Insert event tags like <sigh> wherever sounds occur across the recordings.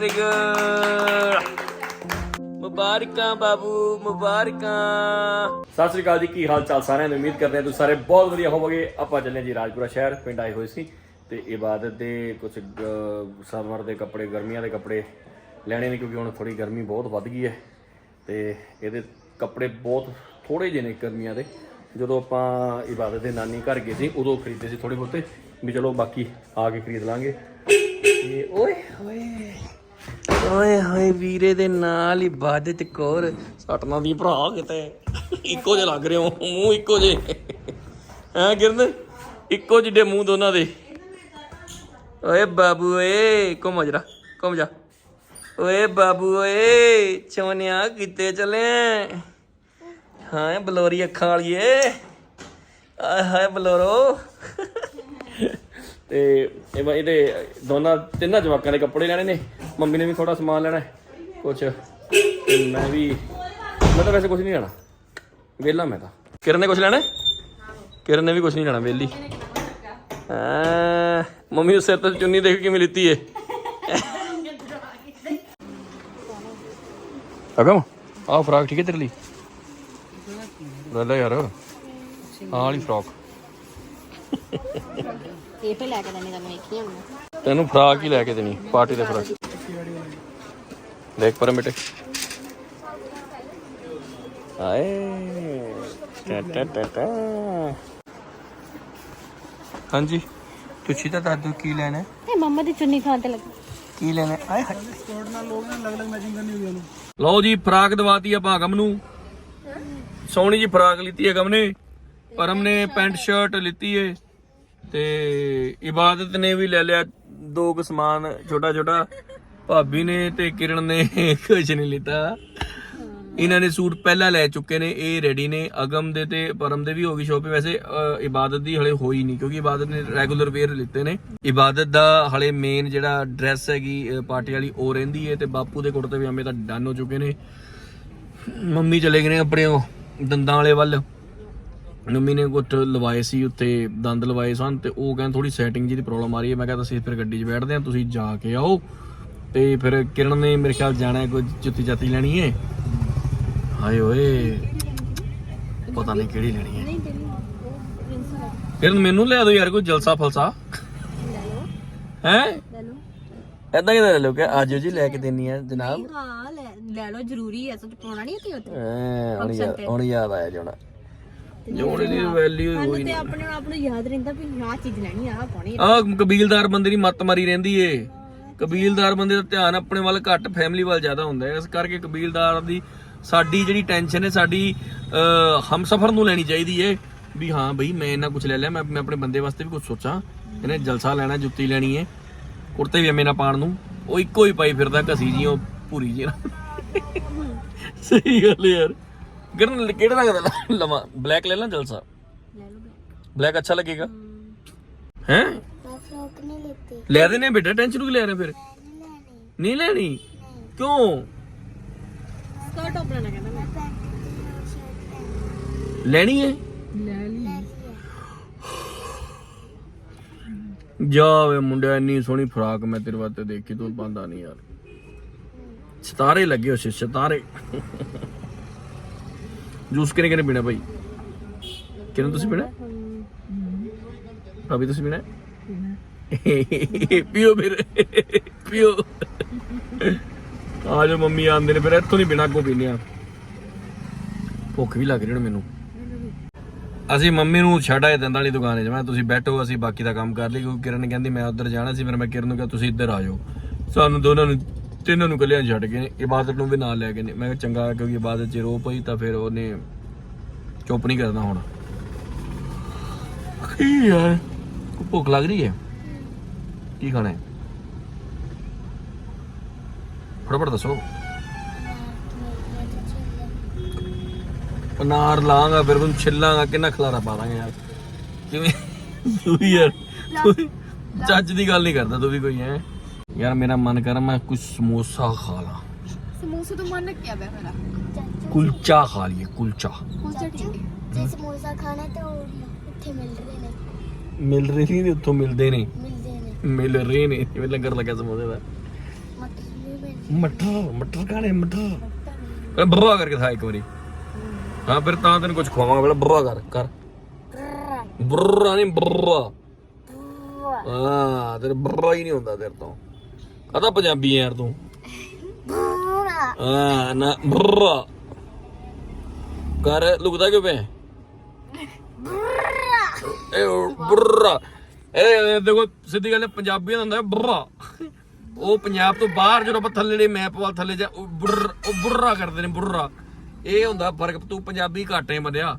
Very good ਮੁਬਾਰਕਾਂ ਬਾਬੂ ਮੁਬਾਰਕਾਂ ਸਤਿ ਸ੍ਰੀ ਅਕਾਲ ਜੀ, ਕੀ ਹਾਲ ਚਾਲ ਸਾਰਿਆਂ ਨੂੰ? ਉਮੀਦ ਕਰਦੇ ਹਾਂ ਤੁਸੀਂ ਸਾਰੇ ਬਹੁਤ ਵਧੀਆ ਹੋਵੋਗੇ। ਆਪਾਂ ਚੱਲੇ ਜੀ ਰਾਜਪੁਰਾ ਸ਼ਹਿਰ, ਪਿੰਡ ਆਏ ਹੋਏ ਸੀ। ਤੇ ਇਬਾਦਤ ਦੇ ਕੁਝ ਸਮਰ ਦੇ ਕੱਪੜੇ, ਗਰਮੀਆਂ ਦੇ ਕੱਪੜੇ ਲੈਣੇ ਨੇ, ਕਿਉਂਕਿ ਹੁਣ ਥੋੜੀ ਗਰਮੀ ਬਹੁਤ ਵੱਧ ਗਈ ਹੈ। ਤੇ ਇਹਦੇ ਕੱਪੜੇ ਬਹੁਤ ਥੋੜੇ ਜਿਹੇ ਨੇ ਗਰਮੀਆਂ ਦੇ। ਜਦੋਂ ਆਪਾਂ ਇਬਾਦਤ ਦੇ ਨਾਨੀ ਘਰ ਗਏ ਸੀ, ਉਦੋਂ ਖਰੀਦੇ ਸੀ ਥੋੜੇ ਬਹੁਤੇ। ਵੀ ਚਲੋ ਬਾਕੀ ਆ ਕੇ ਖਰੀਦ ਲਾਂਗੇ। ਤੇ ਓਏ। ਓਏ ਹੋਏ, ਵੀਰੇ ਦੇ ਨਾਲ ਇਬਾਦਤ ਕੌਰ। ਸਟਨਾ ਦੀ ਭਰਾ ਕਿਤੇ। ਇੱਕੋ ਜਿਹੇ ਲੱਗ ਰਹੇ ਹੋ, ਮੂੰਹ ਇੱਕੋ ਜਿਹੇ। ਐ ਕਿਰਨ ਇੱਕੋ ਜਿਹੇ ਮੂੰਹ ਦੋਨਾਂ ਦੇ। ਓਏ ਬਾਬੂ ਏ ਘੁੰਮ ਜਰਾ, ਘੁੰਮ ਜਾ। ਓਏ ਬਾਬੂ ਓਏ ਚੋਨਿਆ ਕਿੱਥੇ ਚੱਲੇ ਹਾਂ ਬਲੋਰੀ ਅੱਖਾਂ ਵਾਲੀਏ। ਆਏ ਹਾਏ ਬਲੋਰੋ। ਤੇ ਇਹ ਇਹਦੇ ਦੋਨਾਂ, ਤਿੰਨਾਂ ਜਵਾਕਾਂ ਦੇ ਕੱਪੜੇ ਲੈਣੇ ਨੇ। ਮੰਮੀ ਨੇ ਵੀ ਥੋੜਾ ਸਮਾਨ ਲੈਣਾ ਹੈ ਕੁਛ। ਤੇ ਮੈਂ ਵੀ ਮੈਂ ਤਾਂ ਵੈਸੇ ਕੁਝ ਨਹੀਂ ਲੈਣਾ। ਵਿਹਲਾ ਮੈਂ ਤਾਂ। ਕਿਰਨ ਨੇ ਕੁਝ ਲੈਣਾ ਹੈ? ਕਿਰਨ ਨੇ ਵੀ ਕੁਝ ਨਹੀਂ ਲੈਣਾ ਵਿਹਲੀ। ਹਾਂ ਮੰਮੀ ਉਸ ਸਿਰ ਤੇ ਚੁੰਨੀ ਦੇਖ ਕਿਵੇਂ ਲਿੱਤੀ ਏ। ਅਗਮ? ਆਹ ਫਰਾਕ ਠੀਕ ਹੈ ਤੇਰੇ ਲਈ? ਲੈ ਲੈ ਯਾਰ। ਆਹ ਵਾਲੀ ਫਰਾਕ। ਇਹ ਪੇ ਲੈ ਕੇ ਦੇਣੀ ਤੁਹਾਨੂੰ ਵੇਖੀ ਹੁਣ। ਤੈਨੂੰ ਫਰਾਕ ਹੀ ਲੈ ਕੇ ਦੇਣੀ ਪਾਰਟੀ ਦੇ ਫਰਾਕ। ਦੇਖ ਪਰ ਮਿਟੇ ਆਏ। ਟਾ ਟਾ ਟਾ ਟਾ। ਹਾਂਜੀ। ਤੁਸੀਂ ਤਾਂ ਦਾਦੂ ਕੀ ਲੈਣਾ ਹੈ? ਇਹ ਮੰਮਾ ਦੀ ਚੁੰਨੀ ਖਾਣ ਤੇ ਲੱਗੀ। ਕੀ ਲੈਣਾ ਹੈ? ਆਏ ਹਾਏ। ਲਓ ਜੀ ਫਰਾਕ ਦਵਾਤੀ ਆਪਾਂ ਅਗਮ ਨੂੰ। ਸੋਹਣੀ ਜੀ ਫਰਾਕ ਲਿੱਤੀ ਹੈ ਅਗਮ ਨੇ। ਪਰਮ ਨੇ ਪੈਂਟ ਸ਼ਰਟ ਲਿੱਤੀ ਹੈ ਤੇ ਇਬਾਦਤ ਨੇ ਵੀ ਲੈ ਲਿਆ ਦੋ ਕੁ ਸਮਾਨ ਛੋਟਾ ਛੋਟਾ ਭਾਬੀ ਨੇ ਤੇ ਕਿਰਨ ਨੇ <laughs> ਕੁਝ ਨਹੀਂ ਲਿੱਤਾ। ਇਹਨਾਂ ਨੇ ਸੂਟ ਪਹਿਲਾਂ ਲੈ ਚੁੱਕੇ ਨੇ, ਇਹ ਰੈਡੀ ਨੇ। ਅਗਮ ਦੇ ਤੇ ਪਰਮ ਦੇ ਵੀ ਹੋ ਗਈ ਸ਼ੋਪਿੰਗ ਵੈਸੇ ਇਬਾਦਤ ਦੀ ਹਲੇ ਹੋਈ ਨਹੀਂ, ਕਿਉਂਕਿ ਇਬਾਦਤ ਨੇ ਰੈਗੂਲਰ ਵੇਅਰ ਲਿੱਤੇ ਨੇ। ਇਬਾਦਤ ਦਾ ਹਲੇ ਮੇਨ ਜਿਹੜਾ ਡਰੈਸ ਹੈਗੀ ਪਾਰਟੀ ਵਾਲੀ, ਉਹ ਰਹਿੰਦੀ ਹੈ ਤੇ ਬਾਪੂ ਦੇ ਕੁੜਤੇ ਵੀ ਪਜਾਮੇ ਤਾਂ ਡਨ ਹੋ ਚੁੱਕੇ ਨੇ। ਮੰਮੀ ਚਲੇ ਗਏ ਨੇ ਆਪਣੇ ਉਹ ਦੰਦਾਂ ਵਾਲੇ ਵੱਲ। ਮੰਮੀ ਨੇ ਕੁੱਟ ਲਵਾਏ ਸੀ ਉੱਤੇ ਦੰਦ ਲਵਾਏ ਸਨ ਤੇ ਉਹ ਕਹਿੰਦੇ ਥੋੜੀ ਸੈਟਿੰਗ ਜੀ ਦੀ ਪ੍ਰੋਬਲਮ ਆ ਰਹੀ ਹੈ ਮੈਂ ਕਹਿੰਦਾ ਅਸੀਂ ਫਿਰ ਗੱਡੀ 'ਚ ਬੈਠਦੇ ਹਾਂ, ਤੁਸੀਂ ਜਾ ਕੇ ਆਓ। ਤੇ ਫਿਰ ਕਿਰਨ ਨੇ ਮੇਰੇ ਖਿਆਲ ਜਾਣਾ ਹੈ ਕੋਈ ਜੁੱਤੀ ਜਾਤੀ ਲੈਣੀ ਹੈ? ਹਾਏ ਓਏ। ਪਤਾ ਨਹੀਂ ਕਿਹੜੀ ਲੈਣੀ ਹੈ। ਨਹੀਂ ਪ੍ਰਿੰਸ ਕਿਰਨ ਮੈਨੂੰ ਲਿਆ ਦਿਓ ਯਾਰ ਕੋਈ ਜਲਸਾ ਫਲਸਾ। ਲੈ ਲਓ। ਹੈ? ਲੈ ਲਓ। ਐਦਾਂ ਕਿਦਾਂ ਲੈ ਲਓ ਕਿ ਆਜੋ ਜੀ ਲੈ ਕੇ ਦੇਣੀ ਹੈ ਜਨਾਬ। ਹਾਂ ਲੈ ਲੈ ਲਓ ਜ਼ਰੂਰੀ ਹੈ ਸੱਚ ਪਾਉਣਾ ਨਹੀਂ ਉੱਥੇ। ਐ ਹੁਣ ਯਾਦ ਹੁਣ ਯਾਦ ਆਇਆ ਜੋਣਾ ਜੋੜੇ ਦੀ ਵੈਲਿਊ ਹੋਈ ਤੇ ਆਪਣੇ ਆਪ ਨੂੰ ਯਾਦ ਰਹਿੰਦਾ ਵੀ ਆਹ ਚੀਜ਼ ਲੈਣੀ ਆ ਪਾਉਣੀ ਆ। ਆ ਕਬੀਲਦਾਰ ਬੰਦੇ ਦੀ ਮੱਤ ਮਾਰੀ ਰਹਿੰਦੀ ਏ। ਕਬੀਲਦਾਰ ਬੰਦੇ ਦਾ ਧਿਆਨ ਆਪਣੇ ਵੱਲ ਘੱਟ ਫੈਮਿਲੀ ਵੱਲ ਜ਼ਿਆਦਾ ਹੁੰਦਾ ਹੈ। ਇਸ ਕਰਕੇ ਕਬੀਲਦਾਰ ਦੀ ਸਾਡੀ ਜਿਹੜੀ ਟੈਨਸ਼ਨ ਹੈ ਸਾਡੀ ਹਮਸਫਰ ਨੂੰ ਲੈਣੀ ਚਾਹੀਦੀ ਏ ਵੀ ਹਾਂ ਬਈ ਮੈਂ ਇਹਨਾਂ ਕੁਝ ਲੈ ਲਿਆ ਮੈਂ ਆਪਣੇ ਬੰਦੇ ਵਾਸਤੇ ਵੀ ਕੁਝ ਸੋਚਾਂ ਇਹਨੇ ਜਲਸਾ ਲੈਣਾ ਜੁੱਤੀ ਲੈਣੀ ਏ ਕੁੜਤੇ ਵੀ ਐਵੇਂ ਨਾ ਪਾਣ ਨੂੰ ਉਹ ਇੱਕੋ ਹੀ ਪਾਈ ਫਿਰਦਾ ਘਸੀ ਜੀ ਉਹ ਪੂਰੀ ਜੀ ਸਹੀ ਗੱਲ ਯਾਰ। ਗਰਨ ਕਿਹੜਾ ਰੰਗ ਦਾ ਲਵਾਂ? ਬਲੈਕ ਲੈ ਲਾਂ ਜਲਸਾ? ਲੈ ਲਓ ਬਲੈਕ ਅੱਛਾ ਲੱਗੇਗਾ। ਹੈ? ਲੈ ਦੇਨੇ ਬੇਟਾ ਟੈਨਸ਼ਨ ਕਿਉਂ ਲੈ ਰਹੇ ਫਿਰ? ਨਹੀਂ ਲੈਣੀ? ਕਿਉਂ? ਸਕਰਟ ਟੌਪ ਲੈਣਾ ਕਹਿੰਦਾ ਮੈਂ। ਲੈਣੀ ਹੈ? ਲੈ ਲਈ। ਜਾ ਵੇ ਮੁੰਡਿਆ ਇੰਨੀ ਸੋਹਣੀ ਫਰਾਕ ਮੈਂ ਤੇਰੇ ਵਾਸਤੇ ਦੇਖੀ ਤੂੰ ਪਾਉਂਦਾ ਨਹੀਂ ਯਾਰ। ਸਿਤਾਰੇ ਲੱਗੇ ਹੋਏ ਸੀ ਸਿਤਾਰੇ। ਜੂਸ ਕਿਨੇ ਕਿਨੇ ਪੀਣਾ ਭਾਈ? ਕਿਨੇ ਤੁਸੀਂ ਪੀਣਾ? ਭਾਬੀ ਤੁਸੀਂ ਪੀਣਾ? ਪੀਓ ਫਿਰ, ਪੀਓ। ਆ ਜਾ ਮੰਮੀ ਆਂਦੇ ਨੇ ਫਿਰ, ਇੱਥੋਂ ਨਹੀਂ ਪੀਣਾ ਅੱਗੋਂ ਪੀਨੇ ਆ। ਭੁੱਖ ਵੀ ਲੱਗ ਰਹੀ ਹੁਣ ਮੈਨੂੰ। ਅਸੀਂ ਮੰਮੀ ਨੂੰ ਛੱਡ ਆਏ ਦੰਦਾਂ ਵਾਲੀ ਦੁਕਾਨੇ 'ਚ ਮੈਂ ਤੁਸੀਂ ਬੈਠੋ, ਅਸੀਂ ਬਾਕੀ ਦਾ ਕੰਮ ਕਰ ਲਈ, ਕਿਉਂਕਿ ਕਿਰਨ ਕਹਿੰਦੀ, ਮੈਂ ਉੱਧਰ ਜਾਣਾ ਸੀ, ਫਿਰ ਮੈਂ ਕਿਰਨ ਨੂੰ ਕਿਹਾ, ਤੁਸੀਂ ਇੱਧਰ ਆ ਜਾਓ। ਸਾਨੂੰ ਦੋਨਾਂ ਨੂੰ, ਤਿੰਨਾਂ ਨੂੰ ਕੱਲਿਆਂ ਛੱਡ ਗਏ ਨੇ ਇਬਾਦਤ ਨੂੰ ਵੀ ਨਾਲ ਲੈ ਗਏ ਨੇ। ਮੈਂ ਕਿਹਾ, ਚੰਗਾ, ਕਿਉਂਕਿ ਇਬਾਦਤ 'ਚ ਰੋ ਪਈ, ਤਾਂ ਫਿਰ ਉਹਨੇ ਚੁੱਪ ਨਹੀਂ ਕਰਨਾ ਹੁਣ। ਕੀ ਯਾਰ, ਭੁੱਖ ਲੱਗ ਰਹੀ ਹੈ। ਕੀ ਖਾਣਾ ਹੈ? ਫਟਾਫਟ ਦੱਸੋ। ਅਨਾਰ ਲਾਂਗਾ ਫਿਰ ਉਹਨੂੰ ਛਿੱਲਾਂਗਾ ਕਿੰਨਾ ਖਲਾਰਾ ਪਾ ਦਾਂਗੇ ਯਾਰ। ਕਿਵੇਂ? ਤੂੰ ਵੀ ਯਾਰ ਤੂੰ ਵੀ ਚੱਜ ਦੀ ਗੱਲ ਨਹੀਂ ਕਰਦਾ ਤੂੰ ਵੀ ਕੋਈ ਹੈ। ਯਾਰ ਮੇਰਾ ਮਨ ਕਰ ਮੈਂ ਕੁਝ ਸਮੋਸਾ ਖਾ ਲਾਂ। ਸਮੋਸੇ ਤੋਂ ਮਨ ਕਿਆ ਬੈ ਮੇਰਾ। ਕੁਲਚਾ ਖਾ ਲਈਏ ਕੁਲਚਾ। ਕੁਲਚਾ ਠੀਕ ਹੈ। ਜੇ ਸਮੋਸਾ ਖਾਣਾ ਤਾਂ ਉਹ ਉੱਥੇ ਮਿਲ ਰਹੇ ਨੇ। ਮਿਲ ਰਹੀ ਨਹੀਂ ਉੱਥੋਂ ਮਿਲਦੇ ਨੇ। ਮਿਲ ਰਹੇ ਨੇ। ਜਿਵੇਂ ਲੰਗਰ ਲੱਗਾ ਸਮੋਸੇ ਦਾ। ਮਤਲਬ ਮਿਲ ਮਟਰ ਮਟਰ ਖਾਣੇ ਮਟਰ ਬਰਰਾ ਕਰਕੇ ਖਾ ਇੱਕ ਵਾਰੀ। ਹਾਂ ਫਿਰ ਤਾਂ ਤੈਨੂੰ ਕੁਝ ਖਵਾਵਾਂਗਾ ਪਹਿਲਾਂ ਬਰਰਾ ਕਰ ਕਰ। ਬਰਰਾ ਨਹੀਂ ਬਰਰਾ। ਹਾਂ ਤੇਰੇ ਬਰਰਾ ਹੀ ਨਹੀਂ ਹੁੰਦਾ ਤੇਰੇ ਤੋਂ। ਆ ਤਾਂ ਪੰਜਾਬੀ ਯਾਰ ਤੂੰ? ਹਾਂ ਨਾ ਬਰਰਾ। ਕਰ ਲੁਕਦਾ ਕਿਉਂ ਪਿਆ? ਇਹ ਬਰਰਾ। ਇਹ ਦੇਖੋ ਸਿੱਧੀ ਗੱਲ ਹੈ, ਪੰਜਾਬੀਆਂ ਦਾ ਹੁੰਦਾ ਹੈ ਬਰਰਾ। ਉਹ ਪੰਜਾਬ ਤੋਂ ਬਾਹਰ ਜਦੋਂ ਆਪਾਂ ਥੱਲੇ ਦੇ ਮੈਪ ਵੱਲ ਥੱਲੇ ਜਾ ਉਹ ਬੁਰ ਉਹ ਬੁਰਰਾ ਕਰਦੇ ਨੇ ਬੁਰਰਾ। ਇਹ ਹੁੰਦਾ ਫ਼ਰਕ ਤੂੰ ਪੰਜਾਬੀ ਘਾਟੇ ਬੰਦਿਆ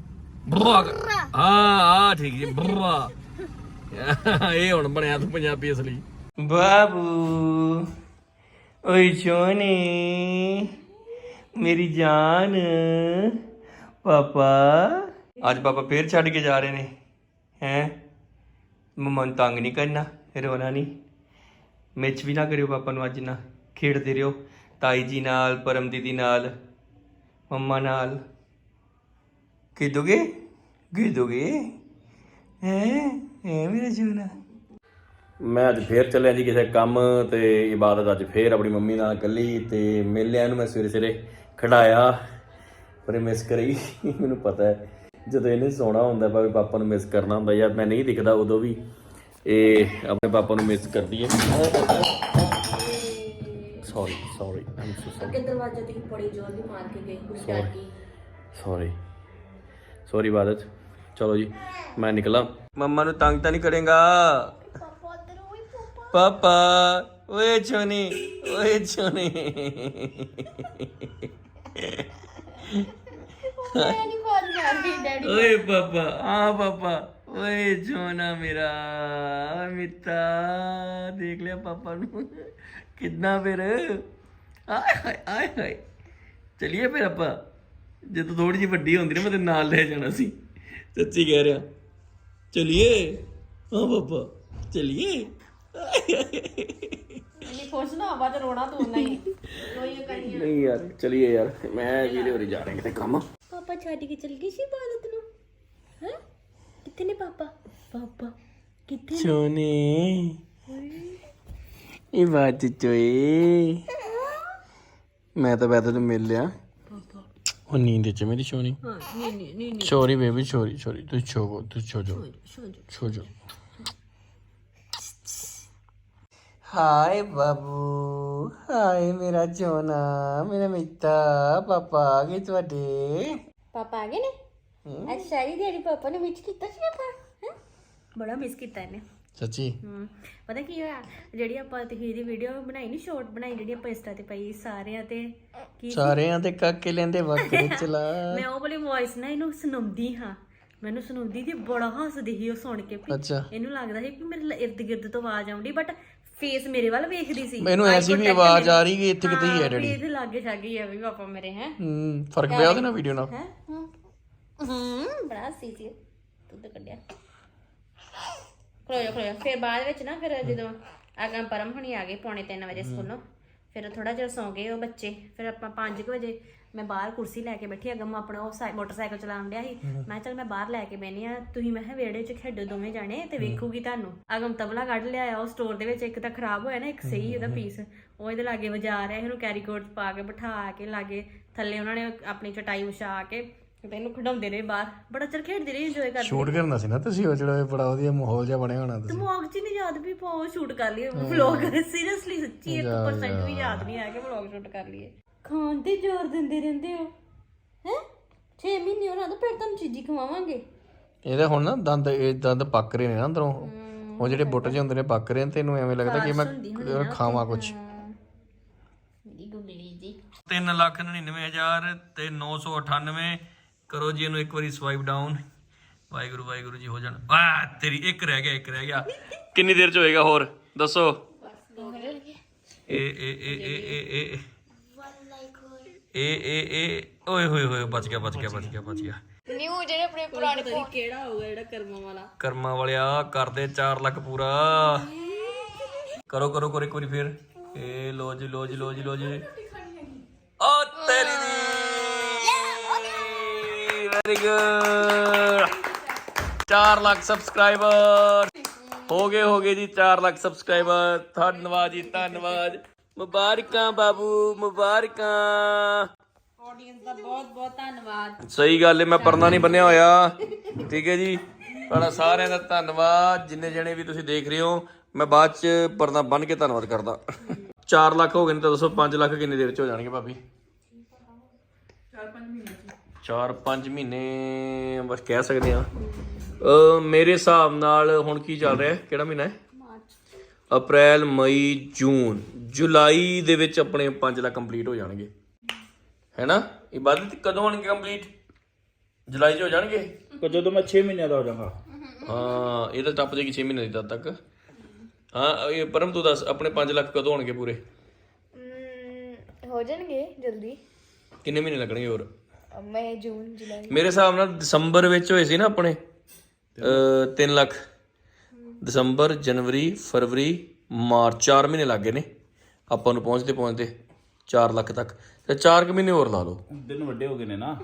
ਬੁਰਰਾ ਕਰ- ਹਾਂ ਹਾਂ ਠੀਕ ਜੀ ਬੁਰਰਾ। <laughs> ਇਹ ਹੁਣ ਬਣਿਆ ਤੂੰ ਪੰਜਾਬੀ ਅਸਲੀ। ਬਾਬੂ ਓਏ ਸੋਨੇ ਮੇਰੀ ਜਾਨ ਪਾਪਾ। ਅੱਜ ਪਾਪਾ ਫੇਰ ਛੱਡ ਕੇ ਜਾ ਰਹੇ ਨੇ ਹੈ? ਮੰਮਾ ਨੂੰ ਤੰਗ ਨਹੀਂ ਕਰਨਾ, ਰੋਣਾ ਨਹੀਂ। ਮਿੱਚ ਵੀ ਨਾ ਕਰਿਓ ਪਾਪਾ ਨੂੰ ਅੱਜ ਨਾ, ਖੇਡਦੇ ਰਿਓ ਤਾਈ ਜੀ ਨਾਲ, ਪਰਮ ਦੀਦੀ ਨਾਲ, ਮੰਮਾ ਨਾਲ। ਖੇਡੋਗੇ ਖੇਡੋਗੇ ਹੈ? ਹੈ ਮੇਰਾ ਜੂਨਾ? ਮੈਂ ਅੱਜ ਫੇਰ ਚੱਲਿਆ ਜੀ ਕਿਸੇ ਕੰਮ ਤੇ ਇਬਾਦਤ ਅੱਜ ਫੇਰ ਆਪਣੀ ਮੰਮੀ ਨਾਲ ਇਕੱਲੀ ਤੇ ਮੇਲਿਆਂ ਨੂੰ ਮੈਂ ਸਵੇਰੇ ਸਵੇਰੇ ਖੜਾਇਆ, ਪਰ ਮਿਸ ਕਰੀ। ਮੈਨੂੰ ਪਤਾ ਹੈ। ਜਦੋਂ ਇਹਨੇ ਸੋਣਾ ਹੁੰਦਾ ਭਾਵੇਂ ਪਾਪਾ ਨੂੰ ਮਿਸ ਕਰਨਾ ਹੁੰਦਾ ਯਾਰ ਮੈਂ ਨਹੀਂ ਦਿਖਦਾ ਉਦੋਂ ਵੀ ਇਹ ਆਪਣੇ ਪਾਪਾ ਨੂੰ ਮਿਸ ਕਰਦੀ ਹੈ। Sorry sorry um so sorry ਦਰਵਾਜ਼ੇ ਤੇ ਬੜੀ ਜ਼ੋਰ ਦੀ ਮਾਰ ਕੇ ਗਈ ਡਰ ਗਈ। ਸੌਰੀ ਸੌਰੀ ਇਬਾਦਤ ਚਲੋ ਜੀ ਮੈਂ ਨਿਕਲਾਂ। ਮੰਮਾ ਨੂੰ ਤੰਗ ਤਾਂ ਨਹੀਂ ਕਰੇਗਾ। ਪਾਪਾ ਓਏ ਛੋਨੀ ਓਏ ਛੋਨੀ ਨਹੀਂ ਡੈਡੀ ਓਏ ਪਾਪਾ ਆ ਪਾਪਾ ਓਏ ਛੋਨਾ ਮੇਰਾ ਮਿੱਤਾ ਦੇਖ ਲਿਆ ਪਾਪਾ ਨੂੰ। ਕਿੰਨਾ ਫਿਰ? ਆਏ ਹਾਏ ਆਏ ਹਾਏ। ਚਲਿਏ ਫਿਰ ਆਪਾਂ। ਜਦੋਂ ਥੋੜੀ ਜਿਹੀ ਵੱਡੀ ਹੁੰਦੀ ਨਾ ਮੈਂ ਤੇ ਨਾਲ ਲੈ ਜਾਣਾ ਸੀ। ਸੱਚੀ ਕਹਿ ਰਿਹਾ। ਚਲਿਏ। ਹਾਂ ਪਾਪਾ ਚਲਿਏ। ਨਹੀਂ ਖੁਸ਼ ਨਾ ਚ ਰੋਣਾ ਤੂੰ ਨਹੀਂ ਰੋਈਏ ਕਰੀ ਨਹੀਂ ਯਾਰ ਚਲਿਏ ਯਾਰ। ਮੈਂ ਵੀਰੇ ਹੋਰੀ ਜਾ ਰਹੇ ਕਿਤੇ ਕੰਮ। ਪਾਪਾ ਛੱਡ ਕੇ ਚਲ ਗਈ ਸੀ ਬਾਲਤ ਨੂੰ? ਹੈ? ਕਿੱਥੇ ਨੇ ਪਾਪਾ? ਪਾਪਾ ਕਿੱਥੇ ਸੋਨੇ। ਇਹ ਬਾਤ ਚੋਏ। ਮੈਂ ਤਾਂ ਵੈਸੇ ਤੈਨੂੰ ਮਿਲ ਲਿਆ। ਉਹ ਨੀਂਦ ਚ ਮੇਰੀ ਸੋਨੀ। ਹਾਂ ਨਹੀਂ ਨਹੀਂ ਨਹੀਂ ਸੌਰੀ ਬੇਬੀ ਸੌਰੀ ਸੌਰੀ। ਤੂੰ ਛੋ ਤੂੰ ਛੋ ਜੋ ਛੋ ਜੋ ਹਾਏ ਬਾਬੂ ਹਾਏ ਮੇਰਾ ਚੋਨਾ ਮੇਰਾ ਮਿੱਤਾ ਪਾਪਾ ਆ ਗਏ ਤੁਹਾਡੇ। ਪਾਪਾ ਆ ਗਏ ਨੇ? ਅੱਜ ਸਾਰੀ ਦਿਹਾੜੀ ਪਾਪਾ ਨੇ ਵਿੱਚ ਕੀਤਾ ਸੀ ਆਪਾਂ? ਹੈਂ? ਬੜਾ ਮਿਸ ਕੀਤਾ ਇਹਨੇ। ਸੱਚੀ? ਹਮ, ਪਤਾ ਕੀ ਹੋਇਆ? ਜਿਹੜੀ ਆਪਾਂ ਤਹੀਰ ਦੀ ਵੀਡੀਓ ਬਣਾਈ ਨਹੀਂ ਸ਼ਾਰਟ ਬਣਾਈ ਜਿਹੜੀ ਆਪਾਂ ਇੰਸਟਾ ਤੇ ਪਾਈ ਸਾਰਿਆਂ ਤੇ ਕੀ ਸਾਰਿਆਂ ਦੇ ਕਾਕੇ ਲੈਂਦੇ ਵਕਤ ਚਲਾ <laughs> ਮੈਂ ਉਹ ਵਾਲੀ ਵੌਇਸ ਨਾ ਇਹਨੂੰ ਸੁਣਾਉਂਦੀ ਹਾਂ। ਮੈਨੂੰ ਸੁਣਾਉਂਦੀ ਤੇ ਬੜਾ ਹੱਸਦੀ ਸੀ ਉਹ ਸੁਣ ਕੇ ਵੀ। ਅੱਛਾ। ਇਹਨੂੰ ਲੱਗਦਾ ਸੀ ਕਿ ਮੇਰੇ ਇਰਦ ਗਿਰਦ ਤੋਂ ਆਵਾਜ਼ ਆਉਂਦੀ ਬਟ ਫੇਸ ਮੇਰੇ ਵੱਲ ਵੇਖਦੀ ਸੀ। ਮੈਨੂੰ ਐਸੀ ਵੀ ਆਵਾਜ਼ ਆ ਰਹੀ ਕਿ ਇੱਥੇ ਕਿਤੇ ਹੀ ਹੈ ਡੈਡੀ ਇਹਦੇ ਲਾਗੇ ਛਾਗੇ ਆ ਵੀ ਪਾਪਾ ਮੇਰੇ ਹੈ। ਹੂੰ ਫ਼ਰਕ ਪਿਆ ਉਹਦੇ ਨਾਲ ਵੀਡੀਓ ਨਾਲ? ਹੈ? ਹੂੰ। ਬੜਾ ਸੀ ਸੀ ਦੁੱਧ ਕੱਢਿਆ। ਖਲੋਇਆ ਖਲੋਇਆ ਫਿਰ ਬਾਅਦ ਵਿੱਚ ਨਾ ਫਿਰ ਜਦੋਂ ਅਗਮ ਪਰਮ ਹੁਣੀ ਆ ਗਏ ਪੌਣੇ 3 ਵਜੇ ਸਕੂਲੋਂ। ਫਿਰ ਥੋੜਾ ਜਿਹਾ ਸੌਂ ਗਏ ਉਹ ਬੱਚੇ ਫਿਰ ਆਪਾਂ 5 ਵਜੇ ਮੈਂ ਬਾਹਰ ਕੁਰਸੀ ਲੈ ਕੇ ਬੈਠੀ ਅਗਮ ਆਪਣਾ ਉਹ ਸਾਈ- ਮੋਟਰਸਾਈਕਲ ਚਲਾਉਣ ਡਿਆ ਸੀ। ਮੈਂ ਕਿਹਾ ਚੱਲ ਮੈਂ ਬਾਹਰ ਲੈ ਕੇ ਬੈਣੀ ਆ ਤੁਸੀਂ ਮੈਂ ਕਿਹਾ ਵਿਹੜੇ 'ਚ ਖੇਡੋ ਦੋਵੇਂ ਜਾਣੇ ਤੇ ਵੇਖੂਗੀ ਤੁਹਾਨੂੰ। ਅਗਮ ਤਬਲਾ ਕੱਢ ਲਿਆ ਉਹ ਸਟੋਰ ਦੇ ਵਿੱਚ ਇੱਕ ਤਾਂ ਖਰਾਬ ਹੋਇਆ ਨਾ ਇੱਕ ਸਹੀ ਉਹਦਾ ਪੀਸ ਉਹ ਇਹਦੇ ਲਾਗੇ ਵਜਾ ਰਿਹਾ ਸੀ, ਇਹਨੂੰ ਕੈਰੀ ਕੋਟ ਪਾ ਕੇ ਬਿਠਾ ਕੇ ਲਾਗੇ ਥੱਲੇ ਉਹਨਾਂ ਨੇ ਆਪਣੀ ਚਟਾਈ ਵਿਛਾ ਕੇ ਤੇ ਇਹਨੂੰ ਖਿਡਾਉਂਦੇ ਰਹੇ ਬਾਹਰ। ਬੜਾ ਚਿਰ ਖੇਡਦੇ ਰਹੇ ਇੰਜੋਏ ਕਰਦੇ ਸ਼ੂਟ ਕਰਨਾ ਸੀ ਨਾ ਤੁਸੀਂ ਉਹ ਜਿਹੜਾ ਬੜਾ ਵਧੀਆ ਮਾਹੌਲ ਜਿਹਾ ਬਣਿਆ ਹੋਣਾ ਤੁਸੀਂ? ਦਿਮਾਗ 'ਚ ਨਹੀਂ ਯਾਦ ਵੀ ਪਾਓ ਸ਼ੂਟ ਕਰ ਲਈਏ ਵਲੌਗ ਸੀਰੀਅਸਲੀ ਸੱਚੀ 1% ਵੀ ਯਾਦ ਨਹੀਂ ਆਇਆ ਕਿ ਵਲੌਗ ਸ਼ੂਟ ਕਰ ਲਈਏ। ਖਾਣ ਤੇ ਜ਼ੋਰ ਦਿੰਦੇ ਰਹਿੰਦੇ ਹੋ। ਹੈ? 6 ਮਹੀਨੇ ਹੋਣਾ ਤਾਂ ਫਿਰ ਤੁਹਾਨੂੰ ਚੀਜ਼ੀ ਖਵਾਵਾਂਗੇ। ਇਹਦੇ ਹੁਣ ਨਾ ਦੰਦ ਇਹ ਦੰਦ ਪੱਕ ਰਹੇ ਨੇ ਨਾ ਅੰਦਰੋਂ। ਉਹ ਜਿਹੜੇ ਬੁੱਟ ਜਿਹੇ ਹੁੰਦੇ ਨੇ ਪੱਕ ਰਹੇ ਨੇ ਤੈਨੂੰ ਐਵੇਂ ਲੱਗਦਾ ਕਿ ਮੈਂ ਖਾਵਾਂ ਕੁਝ ਮੇਰੀ ਗੁੱਗਲੀ ਜੀ। 3 ਲੱਖ 99 ਹਜ਼ਾਰ ਤੇ 998 ਕਰੋ ਜੀ ਇਹਨੂੰ ਇੱਕ ਵਾਰੀ ਸਵਾਈਪ ਡਾਊਨ ਵਾਹਿਗੁਰੂ ਵਾਹਿਗੁਰੂ ਜੀ ਹੋ ਜਾਣ। ਆ ਤੇਰੀ ਇੱਕ ਰਹਿ ਗਿਆ ਇੱਕ ਰਹਿ ਗਿਆ। ਕਿੰਨੀ ਦੇਰ ਚ ਹੋਏਗਾ ਹੋਰ? ਦੱਸੋ। ਇਹ ਇਹ ਇਹ ਇਹ ਇਹ ਇਹ ਵਨ ਲਾਈਕ ਹੋਰ ਇਹ ਇਹ ਇਹ ਓਏ ਹੋਏ ਹੋਏ ਬਚ ਗਿਆ ਬਚ ਗਿਆ ਬਚ ਗਿਆ ਬਚ ਗਿਆ। ਨਿਊ ਜਿਹੜੇ ਆਪਣੇ ਪੁਰਾਣੇ ਤੇਰੀ ਕਿਹੜਾ ਹੋਊਗਾ ਜਿਹੜਾ ਕਰਮਾਂ ਵਾਲਾ। ਕਰਮਾਂ ਵਾਲਿਆ ਕਰਦੇ 4 ਲੱਖ ਪੂਰਾ। ਕਰੋ ਕਰੋ ਕਰੋ ਇੱਕ ਵਾਰੀ ਫੇਰ। ਇਹ ਲੋ ਜੀ ਲੋ ਜੀ ਲੋ ਜੀ ਲੋ ਜੀ। ਵੈਰੀ ਗੁੱਡ 4 ਲੱਖ ਸਬਸਕ੍ਰਾਈਬਰ ਹੋ ਗਏ ਹੋ ਗਏ ਜੀ 4 ਲੱਖ ਸਬਸਕ੍ਰਾਈਬਰ ਧੰਨਵਾਦ ਜੀ ਧੰਨਵਾਦ। ਮੁਬਾਰਕਾਂ ਬਾਬੂ ਮੁਬਾਰਕਾਂ। ਆਡੀਅנס ਦਾ ਬਹੁਤ ਬਹੁਤ ਧੰਨਵਾਦ। ਸਹੀ ਗੱਲ ਹੈ ਮੈਂ ਪਰਨਾ ਨਹੀਂ ਬੰਨਿਆ ਹੋਇਆ। ਠੀਕ ਹੈ ਜੀ। ਤੁਹਾਡਾ ਸਾਰਿਆਂ ਦਾ ਧੰਨਵਾਦ। ਜਿੰਨੇ ਜਣੇ ਵੀ ਤੁਸੀਂ ਦੇਖ ਰਹੇ ਹੋ ਮੈਂ ਬਾਅਦ ਚ ਪਰਨਾ ਬੰਨ ਕੇ ਧੰਨਵਾਦ ਕਰਦਾ। 4 ਲੱਖ ਹੋ ਗਏ ਨੇ ਤਾਂ ਦੱਸੋ 5 ਲੱਖ ਕਿੰਨੀ ਦੇਰ ਚ ਹੋ ਜਾਣਗੇ ਭਾਬੀ? 4-5 ਮਹੀਨੇ। ਬਸ ਕਹਿ ਸਕਦੇ ਆ ਮੇਰੇ ਹਿਸਾਬ ਨਾਲ ਹੁਣ ਕੀ ਚੱਲ ਰਿਹਾ? ਹੈ ਕਿਹੜਾ ਮਹੀਨਾ ਹੈ? ਅਪ੍ਰੈਲ ਮਈ ਜੂਨ। ਜੁਲਾਈ ਦੇ ਵਿੱਚ ਆਪਣੇ 5 ਲੱਖ ਕੰਪਲੀਟ ਹੋ ਜਾਣਗੇ। ਹੈਨਾ? ਇਬਾਦਤ ਕਦੋਂ ਹੋਣਗੇ ਕੰਪਲੀਟ? ਜੁਲਾਈ 'ਚ ਹੋ ਜਾਣਗੇ? ਪਰ ਜਦੋਂ ਮੈਂ 6 ਮਹੀਨਿਆਂ ਦਾ ਹੋ ਜਾਵਾਂਗਾ ਹਾਂ ਇਹ ਤਾਂ ਟੱਪ ਜਾਏਗੀ 6 ਮਹੀਨੇ ਦੀ ਤਦ ਤੱਕ। ਹਾਂ ਇਹ ਪਰਮ ਤੂੰ ਦੱਸ ਆਪਣੇ 5 ਲੱਖ ਕਦੋਂ ਹੋਣਗੇ ਪੂਰੇ? ਹੋ ਜਾਣਗੇ ਜਲਦੀ। ਕਿੰਨੇ ਮਹੀਨੇ ਲੱਗਣਗੇ ਹੋਰ? ਮੈਂ ਜੂਨ ਜੁਲਾਈ। ਮੇਰੇ ਹਿਸਾਬ ਨਾਲ ਦਸੰਬਰ ਵਿੱਚ ਹੋਏ ਸੀ ਨਾ ਆਪਣੇ 3 ਲੱਖ। ਦਸੰਬਰ ਜਨਵਰੀ ਫਰਵਰੀ ਮਾਰਚ 4 ਮਹੀਨੇ ਲੱਗੇ ਨੇ। ਆਪਾਂ ਨੂੰ ਪਹੁੰਚਦੇ ਪਹੁੰਚਦੇ 4 ਲੱਖ ਤੱਕ। ਤੇ 4 ਕੁ ਮਹੀਨੇ ਹੋਰ ਲਾ ਲਓ। ਦਿਨ ਵੱਡੇ ਹੋ ਗਏ ਨੇ ਨਾ।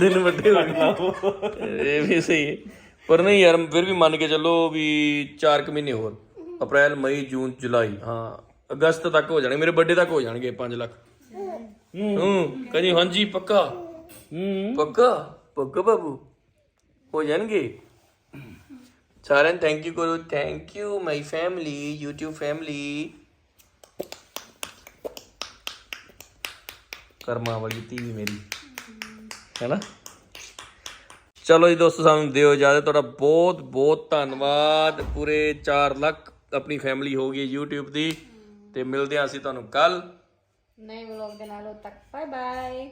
ਦਿਨ ਵੱਡੇ ਹੋ ਗਏ ਇਹ ਵੀ ਸਹੀ ਹੈ। ਪਰ ਨਹੀਂ ਯਾਰ ਫਿਰ ਵੀ ਮੰਨ ਕੇ ਚੱਲੋ ਵੀ 4 ਕੁ ਮਹੀਨੇ ਹੋਰ। ਅਪ੍ਰੈਲ ਮਈ ਜੂਨ ਜੁਲਾਈ ਹਾਂ ਅਗਸਤ ਤੱਕ ਹੋ ਜਾਣੇ। ਮੇਰੇ ਬਰਥਡੇ ਤੱਕ ਹੋ ਜਾਣਗੇ 5 ਲੱਖ। ਹੂੰ। ਕਹਿੰਦੀ ਹਾਂਜੀ ਪੱਕਾ। ਹੂੰ। ਪੱਕਾ? ਪੱਕਾ ਬਾਬੂ। ਹੋ ਜਾਣਗੇ। ਸਾਰਿਆਂ ਨੂੰ ਥੈਂਕ ਯੂ ਕਰੋ। Thank you my family YouTube family ਕਰਮਾਂ ਵਾਲੀ ਧੀ ਮੇਰੀ। ਹੈਨਾ? ਚਲੋ ਜੀ ਦੋਸਤੋ ਸਾਨੂੰ ਦਿਓ ਇਜਾਜ਼ਤ। ਤੁਹਾਡਾ ਬਹੁਤ ਬਹੁਤ ਧੰਨਵਾਦ। ਪੂਰੇ 4 ਲੱਖ ਆਪਣੀ ਫੈਮਿਲੀ ਹੋ ਗਈ YouTube ਦੀ। ਤੇ ਮਿਲਦੇ ਹਾਂ ਅਸੀਂ ਤੁਹਾਨੂੰ ਕੱਲ ਨਵੇਂ ਵਲੌਗ ਦੇ ਨਾਲ ਉਦੋਂ ਤੱਕ ਬਾਏ ਬਾਏ